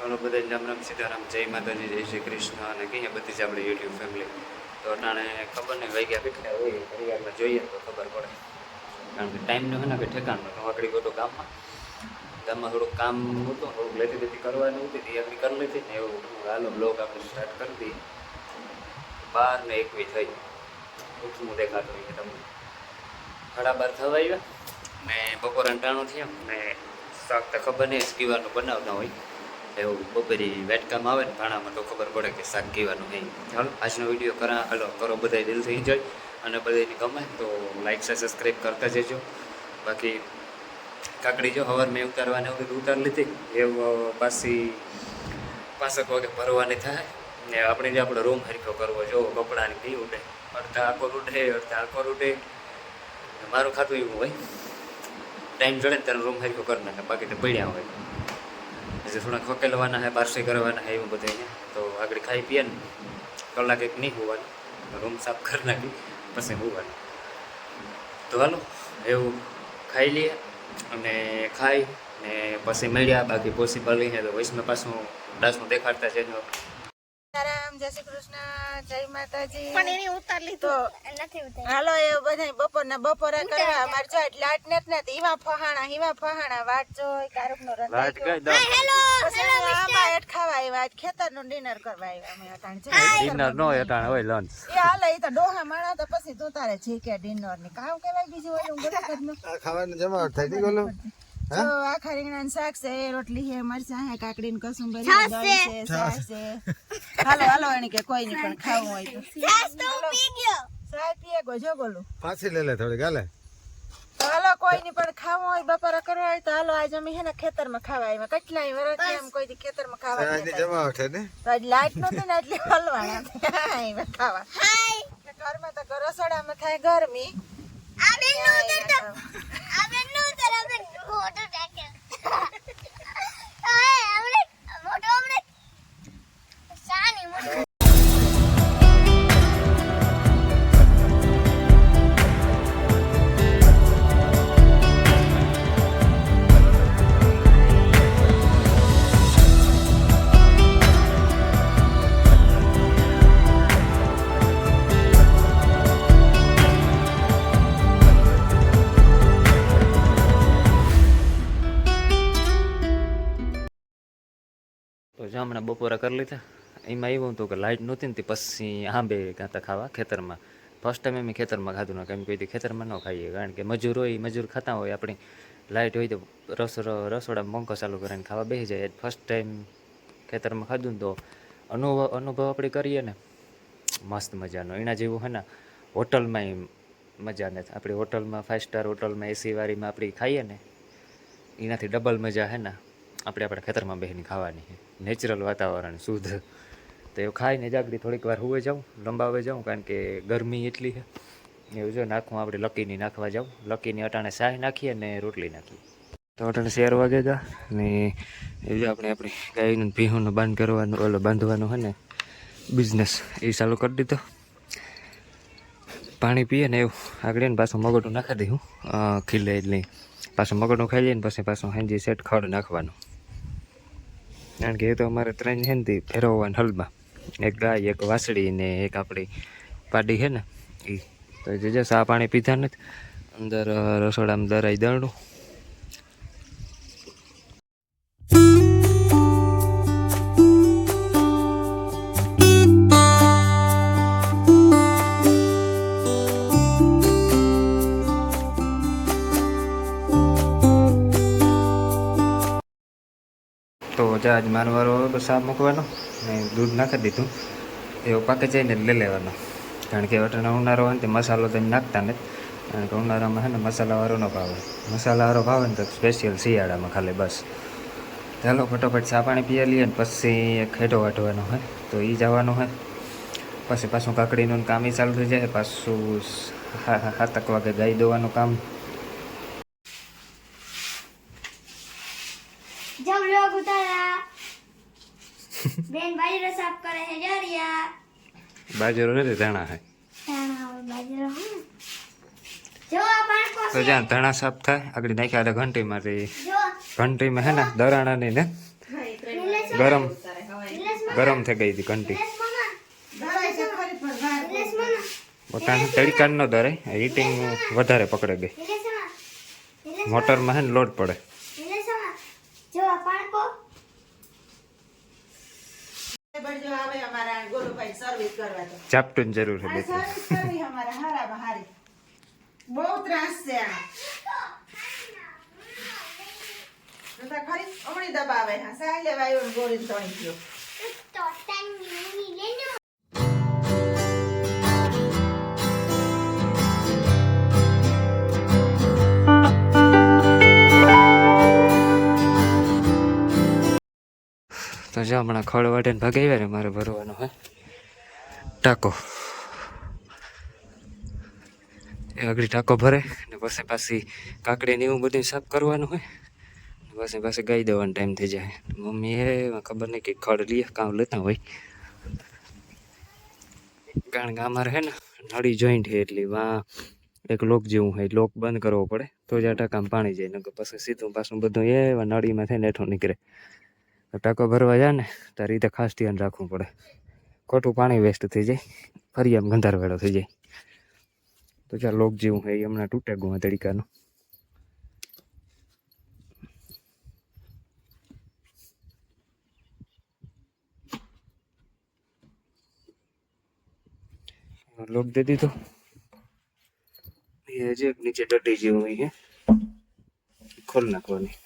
ઘણો બધા રામ રામ, સીતારામ, જય માતાજી, જય શ્રી કૃષ્ણ. અને કહીએ બધી જ આપણી યુટ્યુબ ફેમિલી તો અટાણે ખબર નહીં, વાગ્યા કેટલા હોય, પરિવારમાં જોઈએ તો ખબર પડે. કારણ કે ટાઈમનો હોય ને કે ઠેકાણ તો આગળ ગયો ગામમાં. ગામમાં થોડુંક કામ હતું, થોડુંક લેતી લેતી કરવાની હતી, તે આગળ કરી લીધી ને એવું હાલો બ્લોગ આપણે સ્ટાર્ટ કરી દઈએ. બાર ને એકવી થઈ હું દેખાતું હોય તમને. સાડા બાર થવા આવ્યા. ને બપોર અંટાણું થયા. ને શાક તો ખબર નહીં સ્કીવાનું બનાવતા હોય. એવું બપોરે વેટકામ આવે ને ભાણામાં તો ખબર પડે કે શાક કહેવાનું નહીં ચાલો આજનો વીડિયો કરા હલો કરો બધા દિલથી એન્જોય અને બધાને ગમે તો લાઈક છે સબસ્ક્રાઈબ કરતા જજો. બાકી કાકડી જો હવાર મેં ઉતારવાને એવું બધું ઉતારી લીધી. એવું પાછી પાસક વાગે ભરવાની થાય. ને આપણે જે આપણો રૂમ હરખો કરવો જો કપડાની બી ઉડે. અડધા આકોર ઉડે અડધા આકોર ઉડે. મારું ખાતું એવું હોય. ટાઈમ જડે ને ત્યારે રૂમ હરખો કરી નાખે બાકી તો પડ્યા હોય. હજી થોડાક વકેલવાના હે, બારસી કરવાના હે, એવું બધું તો આગળ ખાઈ પીએ ને, કલાક એક નહીં હોવાનું. રૂમ સાફ કરી નાખી, પછી હોવાનું. તો હાલો, એવું ખાઈ લઈએ અને ખાઈ ને પછી મળ્યા. બાકી પોસિબલ નહીં તો વૈષ્ણવ પાછું ડાસનું દેખાડતા છે રામ જય શ્રી કૃષ્ણ જય માતાજી. પણ એને ઉતાર લીધો. નથી ઉતાર. હાલો એ બધા બપોરના બપોરા કરવા. અમારે જો એટલે લાટ ને નથી. ઈવા ફહાણા ઈવા ફહાણા. વાટ જોઈ કારુક નો વાત કઈ દો પછી આમાં હેઠ ખાવા આવ્યા. આજ ખેતરનું ડિનર કરવા આવ્યા અમે અટાણ. છે ડિનર નો અટાણ હોય લંચ એ હાલે ઈ તો ડોહા માણા તો પછી તું તારે જી કે ડિનરની કામ કેવાય બીજું ઓલું? ખાવાની જમાવટ થઈ હતી આખા રીંગણાનું શાક છે રોટલી છે મરચાં છે કાકડી ને કસુંબરી છે. છાશ. છે. હાલો હાલો એને કે કોઈ નહીં પણ ખાવું હોય તો. પી ગયો. પીએ ગોલું પાછી લે લે થોડી ગાલે. હાલો કોઈ ની પણ ખાવું હોય બપોરે કરવા હોય તો હાલો આજે અમે હે ને ખેતરમાં ખાવા આવ્યા. કેટલાય વર્ષ એમ કોઈ દી ખેતરમાં ખાવા. ને? તો આજ લાઈટ નહોતી ને એટલે હલવાના. આવ્યા ખાવા. હાય. ઘરમાં તો રસોડામાં થાય ગરમી. આ બેન નો તો આ બેન નો ઉતાર આ જો હમણાં બપોરા કરી લીધા. એમાં એવું હતું કે લાઇટ નહોતી ને પછી આંબે ગાતા ખાવા ખેતરમાં. ફર્સ્ટ ટાઈમ અમે ખેતરમાં ખાધું ના કેમ કોઈ ખેતરમાં ન ખાઈએ, કારણ કે મજૂર હોય, મજૂર ખાતા હોય, આપણી લાઇટ હોય તો રસોડો રસોડામાં પંખો ચાલુ કરીને ખાવા બેસી જાય. ફર્સ્ટ ટાઈમ ખેતરમાં ખાધું ને તો અનુભવ અનુભવ આપણે કરીએ ને, મસ્ત મજાનો. એના જેવું હે ને હોટલમાં મજા નથી આપણી હોટલમાં ફાઇવ સ્ટાર હોટલમાં એસી વાળીમાં આપણી ખાઈએ ને, એનાથી ડબલ મજા હે ને. આપણે આપણા ખેતરમાં બેસીને ખાવાની નેચરલ વાતાવરણ, શુદ્ધ. તો એવું ખાઈને જાગડી થોડીક વાર હુવે જાઉં, લંબાવે જાઉં, કારણ કે ગરમી એટલી છે. એવું જો નાખવું આપણે લકીની નાખવા જાઉં. લકીની અટાણે શાહ નાખીએ અને રોટલી નાખીએ. તો અટાણે શેર વાગે જા ને એવું આપણે આપણી ગાયનું ભીહોનું બાંધ કરવાનું, ઓલો બાંધવાનું હોય ને બિઝનેસ એ ચાલુ કરી દીધો. પાણી પીએ ને એવું આગળ ને પાછું મગડું નાખી દઉં ખીલે એટલે પાછું મગડું ખાઈ લઈએ ને પછી પાછું હાંજી સેટ ખડ નાખવાનું. કારણ કે એ તો અમારે ત્રણ છે ને તે હલમાં. એક ગાય, એક વાસળી ને એક આપણી પાડી છે ને એ તો જે સા પાણી પીધા નથી, અંદર રસોડામાં દરાઈ દરડું જા આજ મારો સાફ મૂકવાનો ને દૂધ નાખી દીધું. એવો પાકે જઈને લઈ લેવાનો. કારણ કે વટાણા ઉનાળો હોય ને મસાલો તો નાખતા નથી. કારણ કે ઉનાળામાં છે ને મસાલાવાળો ન ભાવે. મસાલાવાળો ભાવે ને તો સ્પેશિયલ શિયાળામાં ખાલી બસ. ચાલો ફટોફટ ચા પાણી પીએ લઈએ ને પછી ખેડો વાટવાનો હોય તો એ જવાનું હોય. પછી પાછું કાકડીનું કામ એ ચાલુ થઈ જાય. પાછું હા હાતક વાગે ગાઈ દોવાનું કામ જબ લોગ ઉતારા બેન બાજરો સાફ કરે છે જરિયા બાજરો નથી ધાણા હું. તો જ્યાં ધાણા સાફ થાય આગળ નાખ્યા એટલે ઘંટીમાંથી જો. ઘંટીમાં હે ને દરાણાની ને ગરમ. ગરમ થઈ ગઈ હતી ઘંટી. પોતાને તડકા ન દરે હીટિંગ વધારે પકડે ગઈ. મોટરમાં હે ને લોડ પડે. જો પાણકો બળજો આવે અમારા ગોલુભાઈ સર્વિસ કરવા તો ચાપટું જરૂર છે બહુ ત્રાસ છે આ. ખરી હમણી દબાવે હા. સાહેબ લેવાયો ગોળી તો ગયો. તો જો હમણાં ખડ વાટીને ભગાવ્યા ને મારે ભરવાનો હોય ટાંકો. એ આગળ ટાંકો ભરે ને પછી પાછી કાકડી ને એવું બધું સાફ કરવાનું હોય પછી પાછી ગાઈ દેવાનો ટાઈમ થઈ જાય. મમ્મી એ ખબર નહીં કે ખડ લઈએ કામ લેતા હોય. કારણ કે અમારે, હે ને, નળી જોઈન્ટ છે એટલી વા એક લોક જેવું હોય, લોક બંધ કરવો પડે. તો જ આ ટાંકામાં પાણી જાય, નકર પછી સીધું પાછું બધું એ નળીમાં થઈને હેઠું નીકળે. તો ટાંકો ભરવા જાય ને, તારી રીતે ખાસ ધ્યાન રાખવું પડે. ખોટું પાણી વેસ્ટ થઈ જાય, ફરી એમ ગંધાર વેળો થઈ જાય. તો ચાલ, લોક જેવું હોય હમણાં તૂટે ગુવા તડીકાનું. લોક દે દીધો. એ હજી નીચે ડટી જેવું હોય ખોલ નાખવાની.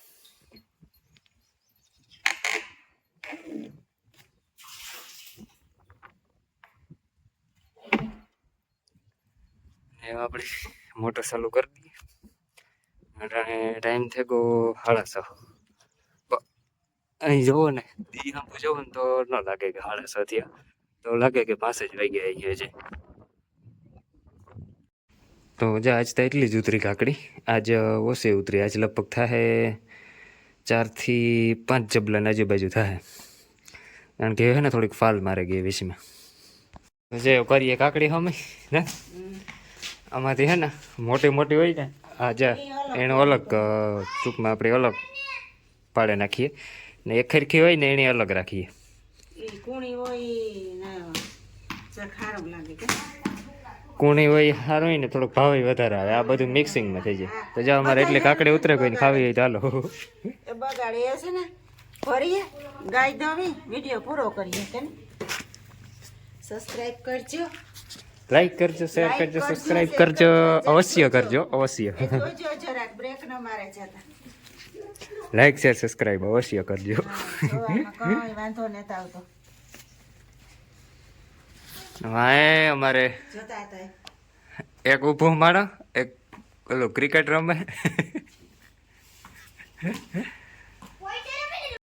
એ આપણે મોટર ચાલુ કરી દઈએ. અને ટાઈમ થઈ ગયો સાડા અહીં જુઓ ને દી આંબુ જોવો ને તો ન લાગે કે સાડા છ થયા. તો લાગે કે પાસે જ વાગ્યા અહીંયા છે. તો જે, આજ તો એટલી જ ઉતરી કાકડી. આજ ઓછી ઉતરી. આજ લગભગ થાય ચારથી પાંચ જબલાની આજુબાજુ થાય કારણ કે હે ને થોડીક ફાલ મારે ગઈ વીસમાં. જે કરીએ કાકડી હમે ને આમાંથી હે ને મોટી મોટી હોય ને હા જા એનો અલગ ટૂંકમાં આપણે અલગ પાડે નાખીએ. ને એક ખરખી હોય ને એની અલગ રાખીએ. એ કુણી હોય સારું હોય ને થોડોક ભાવ વધારે આવે. આ બધું મિક્સિંગમાં થઈ જાય. તો જાઓ અમારે એટલે કાકડી ઉતરે કોઈ ખાવી હોય ચાલો હાલો. એ છે ને ફરીએ ગાય દવી વીડિયો પૂરો કરીએ કે સબસ્ક્રાઇબ કરજો. લાઈક કરજો શેર કરજો સબસ્ક્રાઇબ કરજો અવશ્ય કરજો અવશ્ય. લાઈક શેર સબસ્ક્રાઇબ અવશ્ય કરજો. વાંધો નતા આવતો. અમારે એક ઊભો માણો એક ઓલો ક્રિકેટ રમે.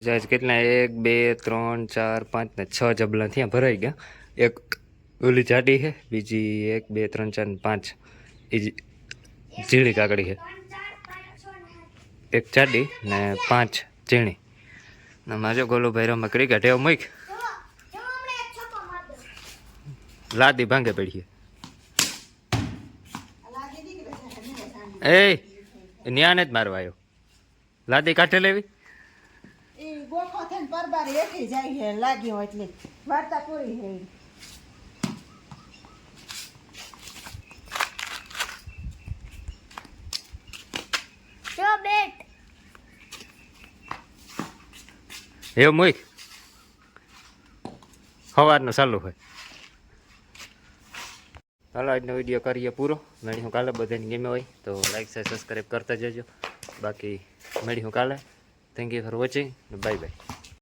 જાજ કેટલા એક બે ત્રણ ચાર પાંચ ને છ જબલા ત્યાં ભરાઈ ગયા. એક ઓલી જાડી છે બીજી એક, બે, ત્રણ, ચાર પાંચ. એ ઝીણી કાકડી છે એક જાડી ને પાંચ ઝીણી. ને માજો ગોલુભાઈ રમે ક્રિકેટ એવું મૂક. લાદી ભાંગે પડીએ એ ન્યાને જ મારવા આવ્યો લાદી કાઢે લેવી? લાગી હોય એટલે. વાર્તા પૂરી છે બેટ એવું મૂક સવારનું ચાલુ હોય. હાલો, આજનો વીડિયો કરીએ પૂરો. મેળી હું કાલે. બધાને ગમે હોય તો લાઈક સબસ્ક્રાઈબ કરતા જજો. બાકી મેળી હું કાલે. Thank you for watching bye bye